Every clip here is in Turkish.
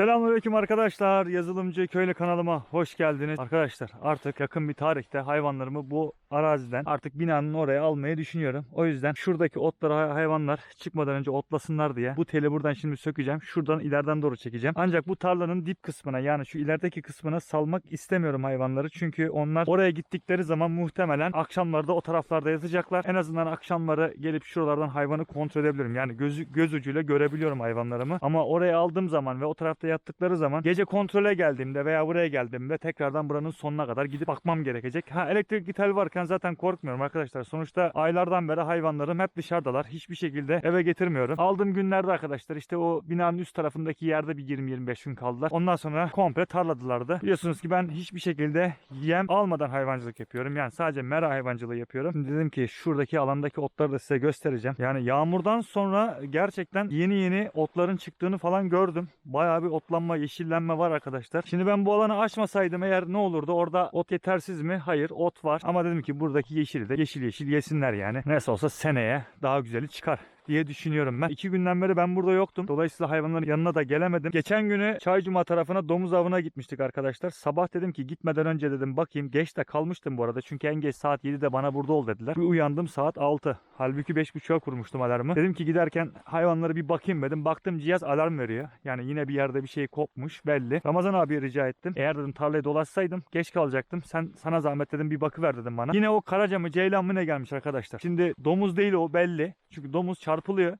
Selamünaleyküm arkadaşlar. Yazılımcı Köylü kanalıma hoş geldiniz. Arkadaşlar artık yakın bir tarihte hayvanlarımı bu araziden artık binanın oraya almayı düşünüyorum. O yüzden şuradaki otları hay- hayvanlar çıkmadan önce otlasınlar diye bu teli buradan şimdi sökeceğim. Şuradan ileriden doğru çekeceğim. Ancak bu tarlanın dip kısmına yani şu ilerideki kısmına salmak istemiyorum hayvanları. Çünkü onlar oraya gittikleri zaman muhtemelen akşamlarda o taraflarda yatacaklar. En azından akşamları gelip şuralardan hayvanı kontrol edebilirim. Yani gözü, göz ucuyla görebiliyorum hayvanlarımı. Ama oraya aldığım zaman ve o tarafta yattıkları zaman gece kontrole geldiğimde veya buraya geldiğimde tekrardan buranın sonuna kadar gidip bakmam gerekecek. Ha elektrik tel varken zaten korkmuyorum arkadaşlar. Sonuçta aylardan beri hayvanlarım hep dışarıdalar. Hiçbir şekilde eve getirmiyorum. Aldığım günlerde arkadaşlar işte o binanın üst tarafındaki yerde bir 20-25 gün kaldılar. Ondan sonra komple tarladılardı. Biliyorsunuz ki ben hiçbir şekilde yem almadan hayvancılık yapıyorum. Yani sadece mera hayvancılığı yapıyorum. Şimdi dedim ki şuradaki alandaki otları da size göstereceğim. Yani yağmurdan sonra gerçekten yeni yeni otların çıktığını falan gördüm. Bayağı bir otlanma, yeşillenme var arkadaşlar. Şimdi ben bu alanı açmasaydım eğer ne olurdu? Orada ot yetersiz mi? Hayır, ot var. Ama dedim ki buradaki yeşili de yeşil yeşil yesinler yani. Nasıl olsa seneye daha güzeli çıkar diye düşünüyorum ben. İki günden beri ben burada yoktum. Dolayısıyla hayvanların yanına da gelemedim. Geçen günü Çaycuma tarafına domuz avına gitmiştik arkadaşlar. Sabah dedim ki gitmeden önce dedim bakayım. Geç de kalmıştım bu arada. Çünkü en geç saat 7'de bana burada ol dediler. Bir uyandım saat 6. Halbuki 5.30'a kurmuştum alarmı. Dedim ki giderken hayvanlara bir bakayım dedim. Baktım cihaz alarm veriyor. Yani yine bir yerde bir şey kopmuş belli. Ramazan abiye rica ettim. Eğer dedim tarlayı dolaşsaydım geç kalacaktım. Sen sana zahmet dedim bir bakıver dedim bana. Yine o karaca mı ceylan mı ne gelmiş arkadaşlar. Şimdi domuz değil o belli. Çünkü domuz çarpılıyor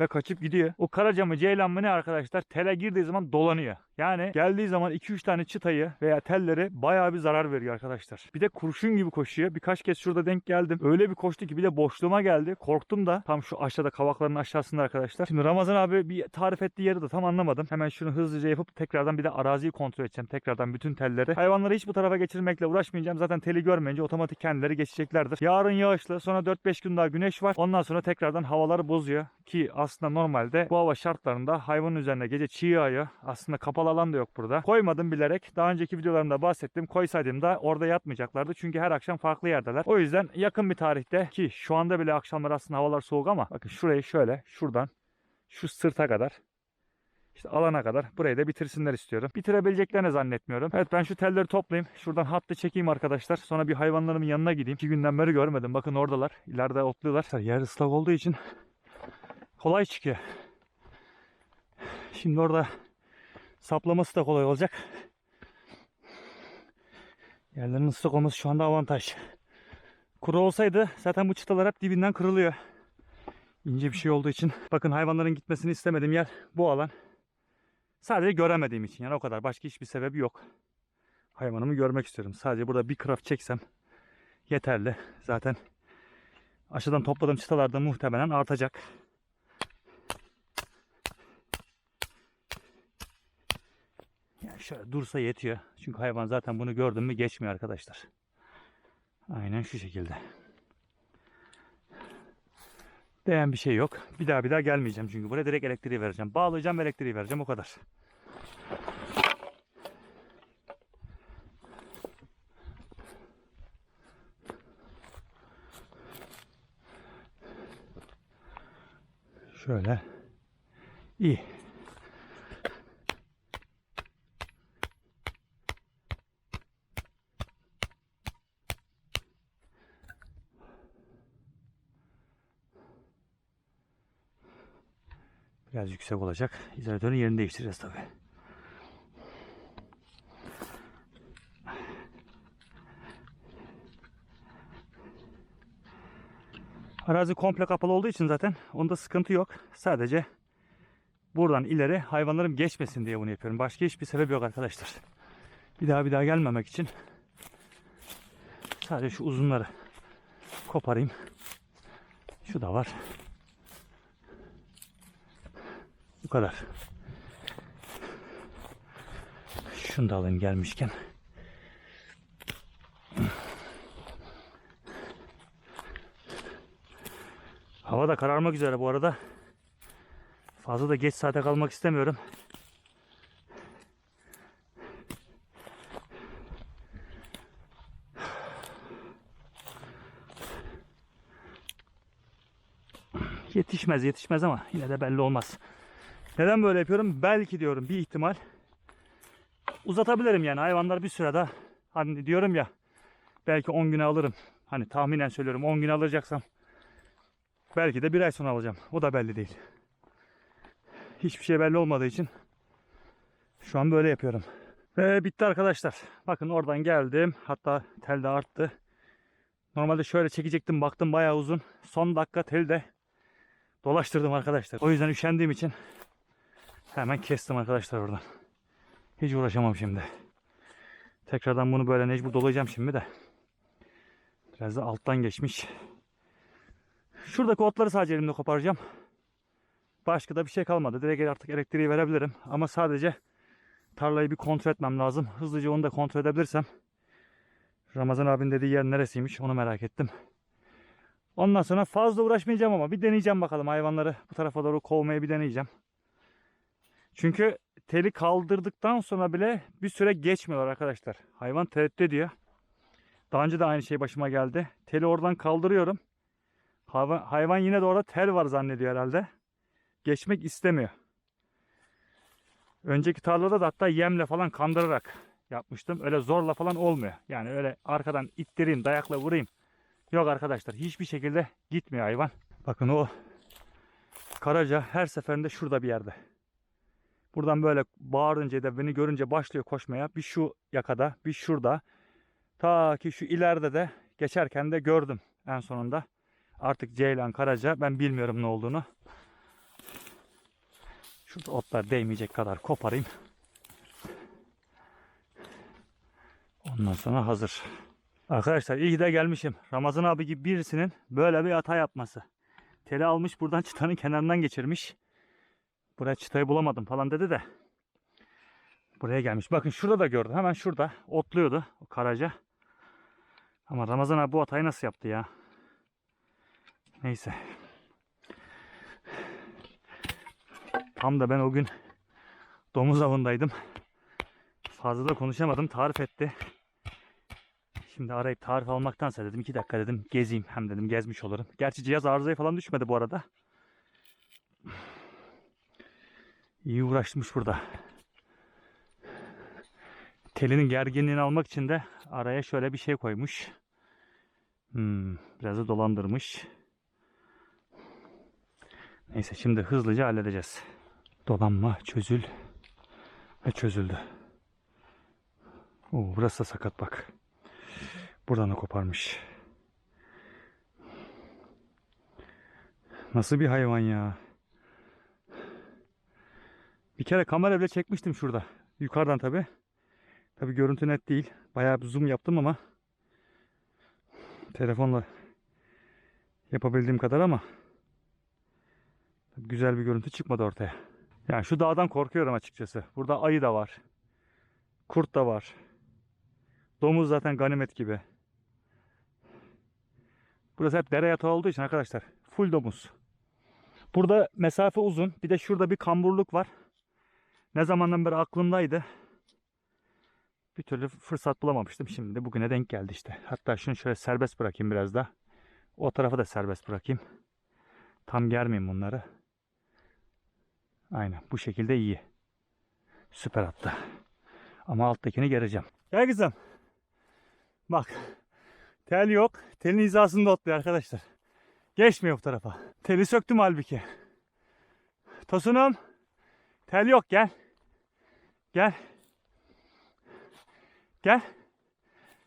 ve kaçıp gidiyor. O karaca mı ceylan mı ne arkadaşlar tele girdiği zaman dolanıyor. Yani geldiği zaman 2-3 tane çıtayı veya telleri bayağı bir zarar veriyor arkadaşlar. Bir de kurşun gibi koşuyor. Birkaç kez şurada denk geldim. Öyle bir koştu ki bir de boşluğuma geldi. Korktum da tam şu aşağıda kavakların aşağısında arkadaşlar. Şimdi Ramazan abi bir tarif ettiği yeri de tam anlamadım. Hemen şunu hızlıca yapıp tekrardan bir de araziyi kontrol edeceğim. Tekrardan bütün telleri. Hayvanları hiç bu tarafa geçirmekle uğraşmayacağım. Zaten teli görmeyince otomatik kendileri geçeceklerdir. Yarın yağışlı sonra 4-5 gün daha güneş var. Ondan sonra tekrardan havaları bozuyor. Ki aslında normalde bu hava şartlarında hayvanın üzerine gece çiğ yağıyor. Aslında kapalı alan da yok burada. Koymadım bilerek. Daha önceki videolarımda bahsettim. Koysaydım da orada yatmayacaklardı. Çünkü her akşam farklı yerdeler. O yüzden yakın bir tarihte ki şu anda bile akşamlar aslında havalar soğuk ama bakın şurayı şöyle şuradan şu sırta kadar işte alana kadar burayı da bitirsinler istiyorum. Bitirebileceklerini zannetmiyorum. Evet ben şu telleri toplayayım. Şuradan hattı çekeyim arkadaşlar. Sonra bir hayvanlarımın yanına gideyim. İki günden beri görmedim. Bakın oradalar. İleride otluyorlar. Yer ıslak olduğu için kolay çıkıyor. Şimdi orada saplaması da kolay olacak. Yerlerin ıslak olması şu anda avantaj. Kuru olsaydı zaten bu çıtalar hep dibinden kırılıyor. İnce bir şey olduğu için. Bakın hayvanların gitmesini istemediğim yer bu alan. Sadece göremediğim için yani o kadar. Başka hiçbir sebebi yok. Hayvanımı görmek istiyorum. Sadece burada bir craft çeksem yeterli. Zaten aşağıdan topladığım çıtalar da muhtemelen artacak. Şöyle dursa yetiyor. Çünkü hayvan zaten bunu gördün mü geçmiyor arkadaşlar. Aynen şu şekilde. Değen bir şey yok. Bir daha bir daha gelmeyeceğim çünkü buraya direkt elektriği vereceğim. Bağlayacağım elektriği vereceğim o kadar. Şöyle. İyi. Biraz yüksek olacak. İzolatörün yerini değiştireceğiz tabi. Arazi komple kapalı olduğu için zaten onda sıkıntı yok. Sadece buradan ileri hayvanlarım geçmesin diye bunu yapıyorum. Başka hiçbir sebep yok arkadaşlar. Bir daha bir daha gelmemek için sadece şu uzunları koparayım. Şu da var. Bu kadar. Şunu da alayım gelmişken. Hava da kararmak üzere bu arada. Fazla da geç saate kalmak istemiyorum. Yetişmez yetişmez ama yine de belli olmaz. Neden böyle yapıyorum? Belki diyorum bir ihtimal uzatabilirim yani hayvanlar bir sürede hani diyorum ya belki 10 güne alırım. Hani tahminen söylüyorum 10 güne alacaksam belki de bir ay sonra alacağım. O da belli değil. Hiçbir şey belli olmadığı için şu an böyle yapıyorum. Ve bitti arkadaşlar. Bakın oradan geldim. Hatta tel de arttı. Normalde şöyle çekecektim. Baktım bayağı uzun. Son dakika tel de dolaştırdım arkadaşlar. O yüzden üşendiğim için hemen kestim arkadaşlar oradan. Hiç uğraşamam şimdi. Tekrardan bunu böyle mecbur dolayacağım şimdi de. Biraz da alttan geçmiş. Şuradaki otları sadece elimde koparacağım. Başka da bir şey kalmadı. Direkt artık elektriği verebilirim. Ama sadece tarlayı bir kontrol etmem lazım. Hızlıca onu da kontrol edebilirsem. Ramazan abinin dediği yer neresiymiş onu merak ettim. Ondan sonra fazla uğraşmayacağım ama bir deneyeceğim bakalım hayvanları bu tarafa doğru kovmaya bir deneyeceğim. Çünkü teli kaldırdıktan sonra bile bir süre geçmiyorlar arkadaşlar. Hayvan tereddüt ediyor. Daha önce de aynı şey başıma geldi. Teli oradan kaldırıyorum. Hayvan, hayvan yine de orada tel var zannediyor herhalde. Geçmek istemiyor. Önceki tarlada da hatta yemle falan kandırarak yapmıştım. Öyle zorla falan olmuyor. Yani öyle arkadan ittireyim, dayakla vurayım. Yok arkadaşlar hiçbir şekilde gitmiyor hayvan. Bakın o karaca her seferinde şurada bir yerde. Buradan böyle bağırınca da beni görünce başlıyor koşmaya. Bir şu yakada, bir şurada. Ta ki şu ileride de geçerken de gördüm en sonunda. Artık Ceylan Karaca ben bilmiyorum ne olduğunu. Şurada otlar değmeyecek kadar koparayım. Ondan sonra hazır. Arkadaşlar iyi de gelmişim. Ramazan abi gibi birisinin böyle bir hata yapması. Teli almış buradan çıtanın kenarından geçirmiş. Buraya çıtayı bulamadım falan dedi de. Buraya gelmiş. Bakın şurada da gördüm. Hemen şurada otluyordu o karaca. Ama Ramazan abi bu hatayı nasıl yaptı ya? Neyse. Tam da ben o gün domuz avındaydım. Fazla da konuşamadım. Tarif etti. Şimdi arayıp tarif almaktansa dedim iki dakika dedim gezeyim. Hem dedim gezmiş olurum. Gerçi cihaz arızaya falan düşmedi bu arada. İyi uğraşmış burada. Telinin gerginliğini almak için de araya şöyle bir şey koymuş. Hmm, biraz da dolandırmış. Neyse şimdi hızlıca halledeceğiz. Dolanma çözül ve çözüldü. Oo, burası da sakat bak. Buradan da koparmış. Nasıl bir hayvan ya? Bir kere kamera bile çekmiştim şurada. Yukarıdan tabi. Tabi görüntü net değil. Bayağı bir zoom yaptım ama telefonla yapabildiğim kadar ama güzel bir görüntü çıkmadı ortaya. Yani şu dağdan korkuyorum açıkçası. Burada ayı da var. Kurt da var. Domuz zaten ganimet gibi. Burası hep dere yatağı olduğu için arkadaşlar full domuz. Burada mesafe uzun. Bir de şurada bir kamburluk var. Ne zamandan beri aklımdaydı. Bir türlü fırsat bulamamıştım. Şimdi de bugüne denk geldi işte. Hatta şunu şöyle serbest bırakayım biraz da. O tarafı da serbest bırakayım. Tam germeyeyim bunları. Aynen bu şekilde iyi. Süper hatta. Ama alttakini gereceğim. Gel kızım. Bak. Tel yok. Telin hizasında otluyor arkadaşlar. Geçmiyor bu tarafa. Teli söktüm halbuki. Tosunum. Tel yok gel. Gel. Gel.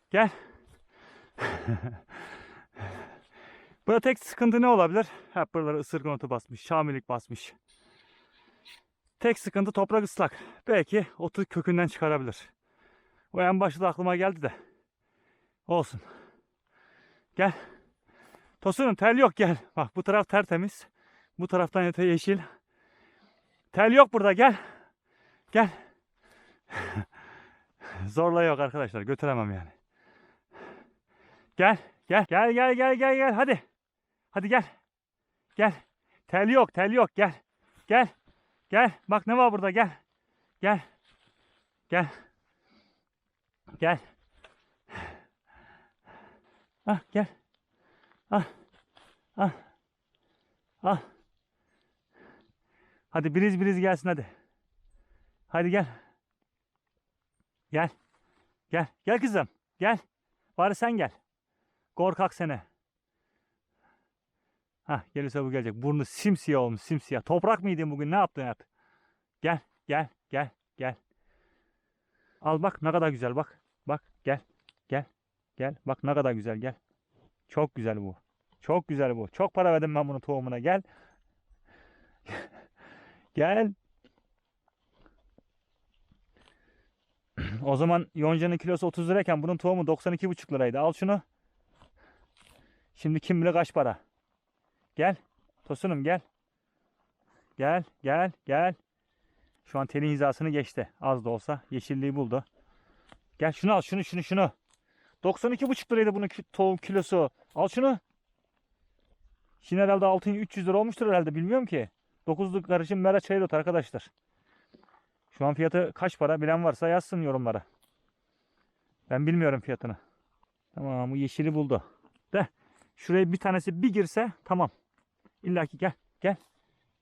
Gel. Burada tek sıkıntı ne olabilir? Hep buraları ısırgan otu basmış. Şamilik basmış. Tek sıkıntı toprak ıslak. Belki otu kökünden çıkarabilir. O en başta aklıma geldi de. Olsun. Gel. Tosunum tel yok gel. Bak bu taraf tertemiz. Bu taraftan öte yeşil. Tel yok burada gel. Gel. Zorla yok arkadaşlar. Götüremem yani. Gel. Gel. Gel gel gel gel gel. Hadi. Hadi gel. Gel. Tel yok. Tel yok. Gel. Gel. Gel. Bak ne var burada. Gel. Gel. Gel. Gel. Ah gel. Ah. Ah. Ah. Hadi biriz biriz gelsin hadi. Hadi gel. Gel. Gel. Gel kızım. Gel. Bari sen gel. Korkak sene. Hah gelirse bu gelecek. Burnu simsiyah olmuş simsiyah. Toprak mıydın bugün ne yaptın hayat? Gel gel gel gel. Al bak ne kadar güzel bak. Bak gel gel gel. Bak ne kadar güzel gel. Çok güzel bu. Çok güzel bu. Çok para verdim ben bunun tohumuna. Gel. gel. O zaman yoncanın kilosu 30 lirayken bunun tohumu 92,5 liraydı. Al şunu. Şimdi kim bilir kaç para. Gel. Tosunum gel. Gel, gel, gel. Şu an telin hizasını geçti. Az da olsa yeşilliği buldu. Gel şunu al, şunu, şunu, şunu. 92,5 liraydı bunun tohum kilosu. Al şunu. Şimdi herhalde altın 300 lira olmuştur herhalde bilmiyorum ki. 9'luk karışım mera çayrot arkadaşlar. Şu an fiyatı kaç para bilen varsa yazsın yorumlara. Ben bilmiyorum fiyatını. Tamam bu yeşili buldu. De şuraya bir tanesi bir girse tamam. İlla ki gel gel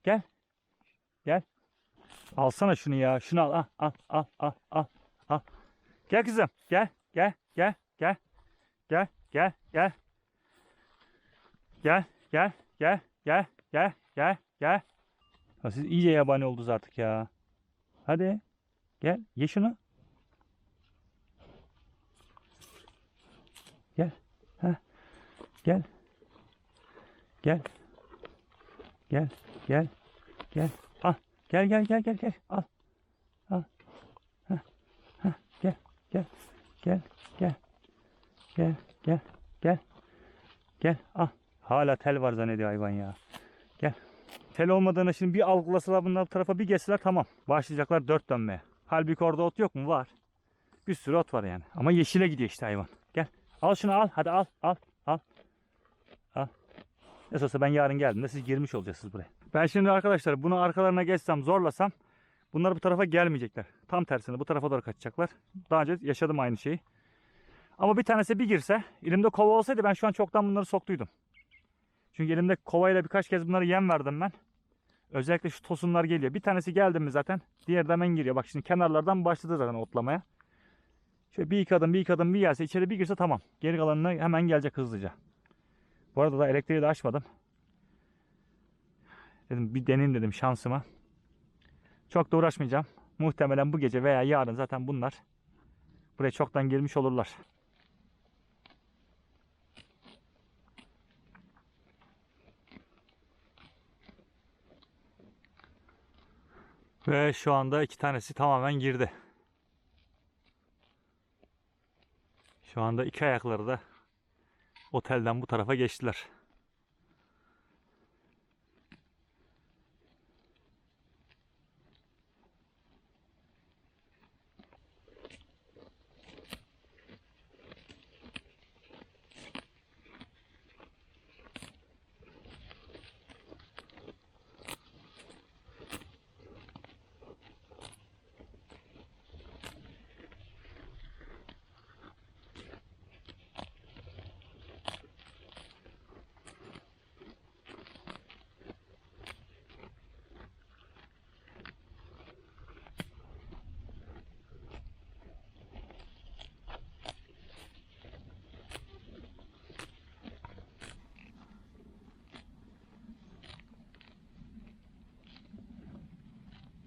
gel gel. Alsana şunu ya. Şunu al al al al al al. Gel kızım gel gel gel gel gel gel gel. Gel gel gel gel gel gel gel. Siz iyice yabani oldunuz artık ya. Hadi. Gel. Ye şunu. Gel. Ha. Gel. Gel. Gel. Gel. Gel. Al. Gel gel gel gel gel. Al. Al. Ha. Ha. Gel. Gel. Gel. Gel. Gel. Gel. Gel. Gel. Al. Hala tel var zannediyor hayvan ya. Tel olmadığını şimdi bir algılasalar bunlar bu tarafa bir geçseler tamam. Başlayacaklar dört dönmeye. Halbuki orada ot yok mu? Var. Bir sürü ot var yani. Ama yeşile gidiyor işte hayvan. Gel. Al şunu al. Hadi al. Al. Al. Al. Nasıl ben yarın geldiğimde siz girmiş olacaksınız buraya. Ben şimdi arkadaşlar bunu arkalarına geçsem zorlasam bunlar bu tarafa gelmeyecekler. Tam tersine bu tarafa doğru kaçacaklar. Daha önce yaşadım aynı şeyi. Ama bir tanesi bir girse elimde kova olsaydı ben şu an çoktan bunları soktuydum. Çünkü elimde kovayla birkaç kez bunları yem verdim ben. Özellikle şu tosunlar geliyor. Bir tanesi geldi mi zaten diğeri de hemen giriyor. Bak şimdi kenarlardan başladı zaten otlamaya. Şöyle bir iki adım bir iki adım bir gelse içeri bir girse tamam. Geri kalanına hemen gelecek hızlıca. Bu arada da elektriği de açmadım. Dedim bir deneyim dedim şansıma. Çok da uğraşmayacağım. Muhtemelen bu gece veya yarın zaten bunlar buraya çoktan girmiş olurlar. Ve şu anda iki tanesi tamamen girdi. Şu anda iki ayakları da otelden bu tarafa geçtiler.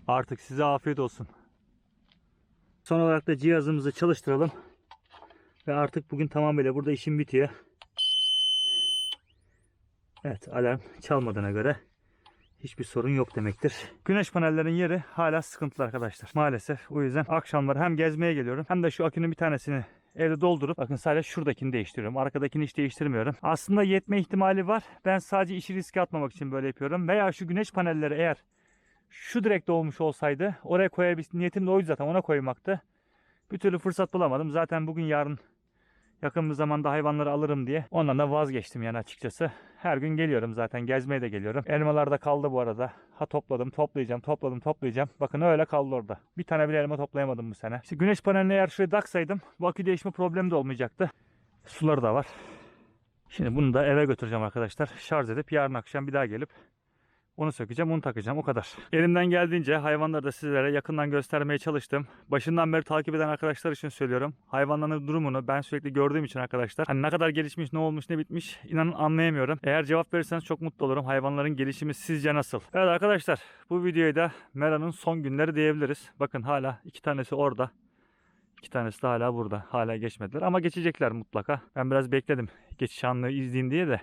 Artık size afiyet olsun. Son olarak da cihazımızı çalıştıralım. Ve artık bugün tamamıyla burada işim bitiyor. Evet alarm çalmadığına göre hiçbir sorun yok demektir. Güneş panellerin yeri hala sıkıntılı arkadaşlar. Maalesef o yüzden akşamları hem gezmeye geliyorum hem de şu akünün bir tanesini evde doldurup bakın sadece şuradakini değiştiriyorum. Arkadakini hiç değiştirmiyorum. Aslında yetme ihtimali var. Ben sadece işi riske atmamak için böyle yapıyorum. Veya şu güneş panelleri eğer şu direkt olmuş olsaydı oraya koyabilsin. Niyetim de oydu zaten ona koymaktı. Bir türlü fırsat bulamadım. Zaten bugün yarın yakın bir zamanda hayvanları alırım diye. Ondan da vazgeçtim yani açıkçası. Her gün geliyorum zaten. Gezmeye de geliyorum. Elmalar da kaldı bu arada. Ha topladım, toplayacağım, topladım, toplayacağım. Bakın öyle kaldı orada. Bir tane bile elma toplayamadım bu sene. İşte güneş panelini eğer şuraya taksaydım bu akü değişme problemi de olmayacaktı. Suları da var. Şimdi bunu da eve götüreceğim arkadaşlar. Şarj edip yarın akşam bir daha gelip Onu sökeceğim, onu takacağım. O kadar. Elimden geldiğince hayvanları da sizlere yakından göstermeye çalıştım. Başından beri takip eden arkadaşlar için söylüyorum. Hayvanların durumunu ben sürekli gördüğüm için arkadaşlar. Hani ne kadar gelişmiş, ne olmuş, ne bitmiş inanın anlayamıyorum. Eğer cevap verirseniz çok mutlu olurum. Hayvanların gelişimi sizce nasıl? Evet arkadaşlar bu videoyu da Mera'nın son günleri diyebiliriz. Bakın hala iki tanesi orada. İki tanesi de hala burada. Hala geçmediler ama geçecekler mutlaka. Ben biraz bekledim geçiş anını izleyeyim diye de.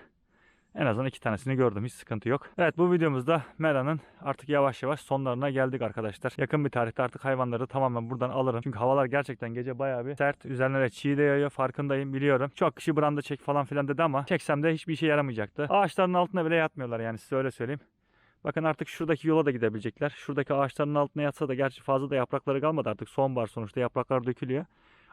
En azından iki tanesini gördüm. Hiç sıkıntı yok. Evet bu videomuzda Mera'nın artık yavaş yavaş sonlarına geldik arkadaşlar. Yakın bir tarihte artık hayvanları tamamen buradan alırım. Çünkü havalar gerçekten gece bayağı bir sert. Üzerine de çiğ de yağıyor farkındayım biliyorum. Çok kişi branda çek falan filan dedi ama çeksem de hiçbir işe yaramayacaktı. Ağaçların altına bile yatmıyorlar yani size öyle söyleyeyim. Bakın artık şuradaki yola da gidebilecekler. Şuradaki ağaçların altına yatsa da gerçi fazla da yaprakları kalmadı artık. Sonbahar sonuçta yapraklar dökülüyor.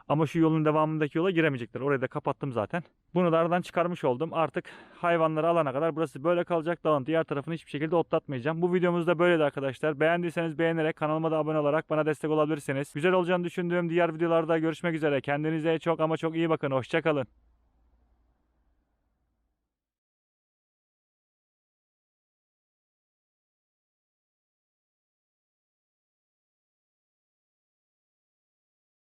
Ama şu yolun devamındaki yola giremeyecekler. Orayı da kapattım zaten. Bunu da aradan çıkarmış oldum. Artık hayvanları alana kadar burası böyle kalacak. Dağın diğer tarafını hiçbir şekilde otlatmayacağım. Bu videomuz da böyleydi arkadaşlar. Beğendiyseniz beğenerek kanalıma da abone olarak bana destek olabilirsiniz. Güzel olacağını düşündüğüm diğer videolarda görüşmek üzere. Kendinize çok ama çok iyi bakın. Hoşçakalın.